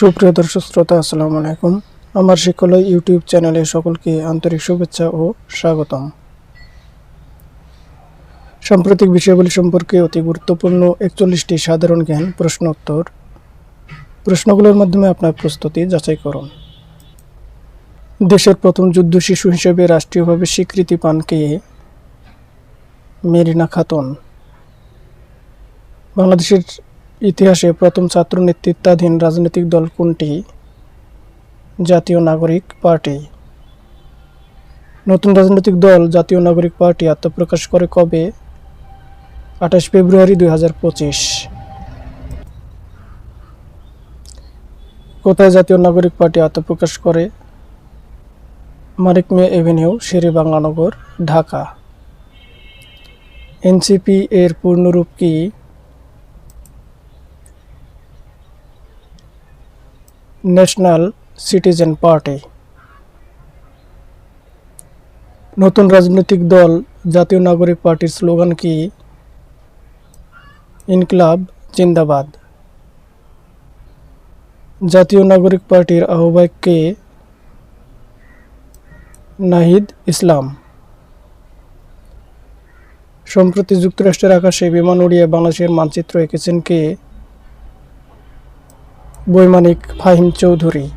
সুপ্রিয় দর্শক শ্রোতা, আসসালামু আলাইকুম। আমার শিক্ষালয় ইউটিউব চ্যানেলে সকলকে আন্তরিক শুভেচ্ছা ও স্বাগতম। সাম্প্রতিক বিষয়াবলী সম্পর্কে অতি গুরুত্বপূর্ণ একচল্লিশটি সাধারণ জ্ঞান প্রশ্ন উত্তর প্রশ্নগুলোর মাধ্যমে আপনার প্রস্তুতি যাচাই করুন। দেশের প্রথম যুদ্ধ শিশু হিসেবে রাষ্ট্রীয়ভাবে স্বীকৃতি পান কে? মেরিনা খাতুন। বাংলাদেশের ইতিহাসে প্রথম ছাত্র নেতৃত্বাধীন রাজনৈতিক দল কোনটি? জাতীয় নাগরিক পার্টি। নতুন রাজনৈতিক দল জাতীয় নাগরিক পার্টি আত্মপ্রকাশ করে কবে? আঠাশ ফেব্রুয়ারি দুই হাজার পঁচিশ। কোথায় জাতীয় নাগরিক পার্টি আত্মপ্রকাশ করে? মানিক মে এভিনিউ শেরে বাংলানগর ঢাকা। এনসিপি এর পূর্ণরূপ কি? National citizen party. নতুন রাজনৈতিক দল, জাতীয় নাগরিক পার্টির স্লোগান কি? ইনকলাব, জিন্দাবাদ। জাতীয় নাগরিক পার্টির আহ্বায়ক কে? নাহিদ ইসলাম। সম্প্রতি যুক্তরাষ্ট্রের আকাশে বিমান উড়িয়ে বাংলাদেশের মানচিত্র এঁকেছেন কে? বৈমানিক ফাহিম চৌধুরী।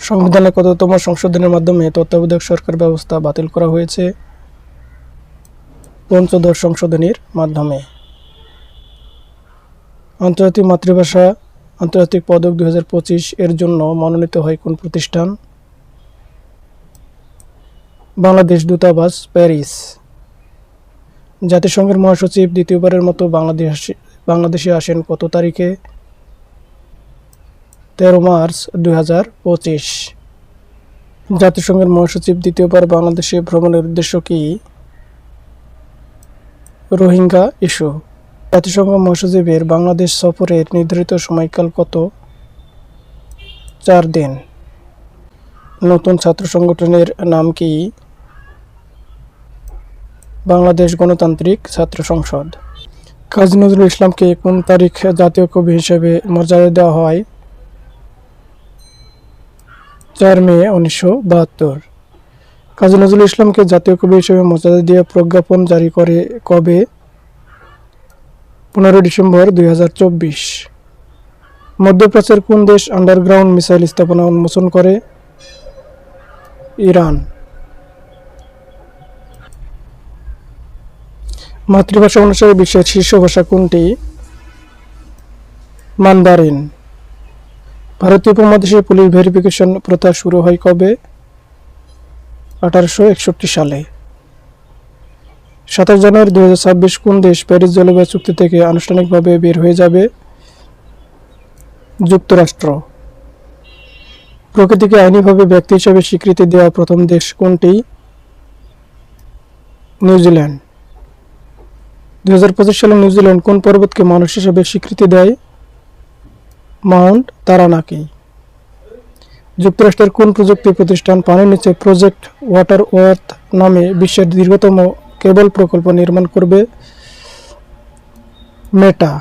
সংবিধানে কততম সংশোধনের মাধ্যমে তত্ত্বাবধায়ক সরকার ব্যবস্থা বাতিল করা হয়েছে? পঞ্চদশ সংশোধনীর মাধ্যমে। আন্তর্জাতিক মাতৃভাষা, আন্তর্জাতিক পদক দুই হাজার পঁচিশ এর জন্য মনোনীত হয় কোন প্রতিষ্ঠান? বাংলাদেশ দূতাবাস, প্যারিস। জাতিসংঘের মহাসচিব দ্বিতীয়বারের মতো বাংলাদেশ বাংলাদেশে আসেন কত তারিখে? তেরো মার্চ দুই হাজার পঁচিশ। জাতিসংঘের মহাসচিব দ্বিতীয়বার বাংলাদেশে ভ্রমণের উদ্দেশ্য কি? রোহিঙ্গা ইস্যু। জাতিসংঘ মহাসচিবের বাংলাদেশ সফরের নির্ধারিত সময়কাল কত? চার দিন। নতুন ছাত্র সংগঠনের নাম কি? বাংলাদেশ গণতান্ত্রিক ছাত্র সংসদ। কাজী নজরুল ইসলামকে কোন তারিখ জাতীয় কবি হিসেবে মর্যাদা দেওয়া হয়? চার মে উনিশশো বাহাত্তর। কাজী নজরুল ইসলামকে জাতীয় কবি হিসেবে মর্যাদা দিয়ে প্রজ্ঞাপন জারি করে কবে? পনেরো ডিসেম্বর দুই হাজার চব্বিশ। মধ্যপ্রাচ্যের কোন দেশ আন্ডারগ্রাউন্ড মিসাইল স্থাপনা উন্মোচন করে? ইরান। মাতৃভাষা অনুসারে বিশ্বের শীর্ষ ভাষা কোনটি? মান্দারিন। ভারতীয় উপমহাদেশে পুলিশ ভেরিফিকেশন প্রথা শুরু হয় কবে? আঠারোশো একষট্টি সালে। সাতাশ জানুয়ারি দু ছাব্বিশ কোন দেশ প্যারিস জলবায়ু চুক্তি থেকে আনুষ্ঠানিকভাবে বের হয়ে যাবে? যুক্তরাষ্ট্র। প্রকৃতিকে আইনিভাবে ব্যক্তি হিসাবে স্বীকৃতি দেওয়া প্রথম দেশ কোনটি? নিউজিল্যান্ড। দুই হাজার পঁচিশ সালে নিউজিল্যান্ড কোন পর্বতকে মানুষ হিসেবে স্বীকৃতি দেয়? Mount Taranaki. যুক্তরাষ্ট্রের কোন প্রযুক্তি প্রতিষ্ঠান পানির নিচে প্রজেক্ট ওয়াটার ওয়ার্থ নামে বিশ্বের দীর্ঘতম কেবল প্রকল্প নির্মাণ করবে? মেটা।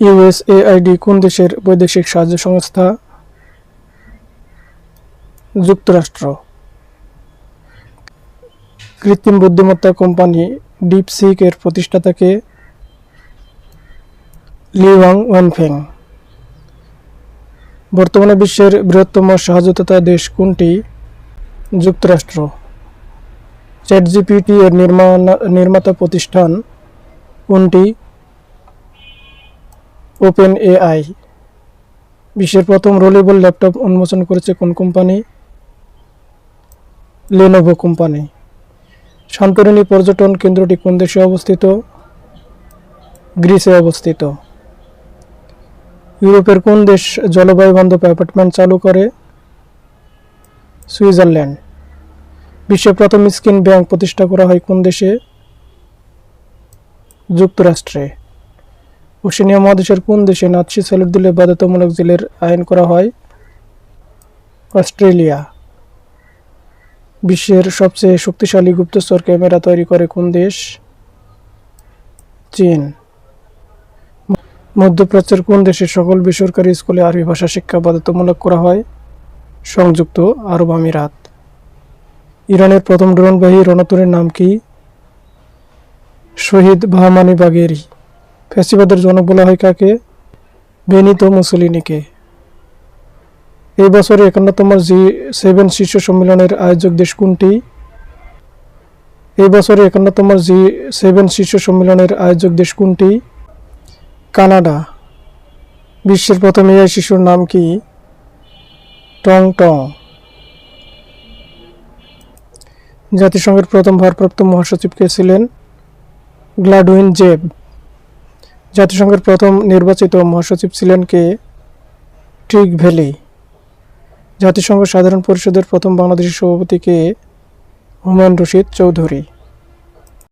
ইউএসএআইডি কোন দেশের বৈদেশিক সাহায্য সংস্থা? যুক্তরাষ্ট্র। কৃত্রিম বুদ্ধিমত্তা কোম্পানি ডিপসিক এর প্রতিষ্ঠাতাকে লিওয়াং ওয়ানফেং। বর্তমানে বিশ্বের বৃহত্তম সহযোগিতা দেশ কোনটি? যুক্তরাষ্ট্র। চ্যাট জিপিটি এর নির্মাণ, নির্মাতা প্রতিষ্ঠান কোনটি? ওপেন এআই বিশ্বের প্রথম রোলেবল ল্যাপটপ উন্মোচন করেছে কোন কোম্পানি? Lenovo company. সান্তরণী পর্যটন কেন্দ্রটি কোন দেশে অবস্থিত? গ্রিসে অবস্থিত। ইউরোপের কোন দেশ জলবায়ু বান্ধব অ্যাপার্টমেন্ট চালু করে? সুইজারল্যান্ড। বিশ্বের প্রথম স্কিন ব্যাংক প্রতিষ্ঠা করা হয় কোন দেশে? যুক্তরাষ্ট্রে। ওশেনিয়া মহাদেশের কোন দেশে নাৎসি স্যালুট দিলে বাধ্যতামূলক জেলের আইন করা হয়? অস্ট্রেলিয়া। বিশ্বের সবচেয়ে শক্তিশালী গুপ্তচর ক্যামেরা তৈরি করে কোন দেশ? চীন। মধ্যপ্রাচ্যের কোন দেশের সকল বেসরকারি স্কুলে আরবি ভাষা শিক্ষা বাধ্যতামূলক করা হয়? সংযুক্ত আরব আমিরাত। ইরানের প্রথম ড্রোনবাহী রণতরীর নাম কি? শহীদ বাহামানি বাগেরি ফ্যাসিবাদের জনক বলা হয় কাকে? বেনিতো মুসলিনিকে। এই বছরে একান্নতম জি সেভেন শীর্ষ সম্মেলনের আয়োজক দেশ কোনটি? এই বছরে একান্নতম জি সেভেন শীর্ষ সম্মেলনের আয়োজক দেশ কোনটি? কানাডা। বিশ্বের প্রথম এআই শিশুর নাম কি? টং টং জাতিসংঘের প্রথম ভারপ্রাপ্ত মহাসচিব কে ছিলেন গ্লাডুইন জেব। জাতিসংঘের প্রথম নির্বাচিত মহাসচিব ছিলেন কে? ট্রিক ভ্যালি জাতিসংঘ সাধারণ পরিষদের প্রথম বাংলাদেশি সভাপতিকে হুমায়ুন রশিদ চৌধুরী।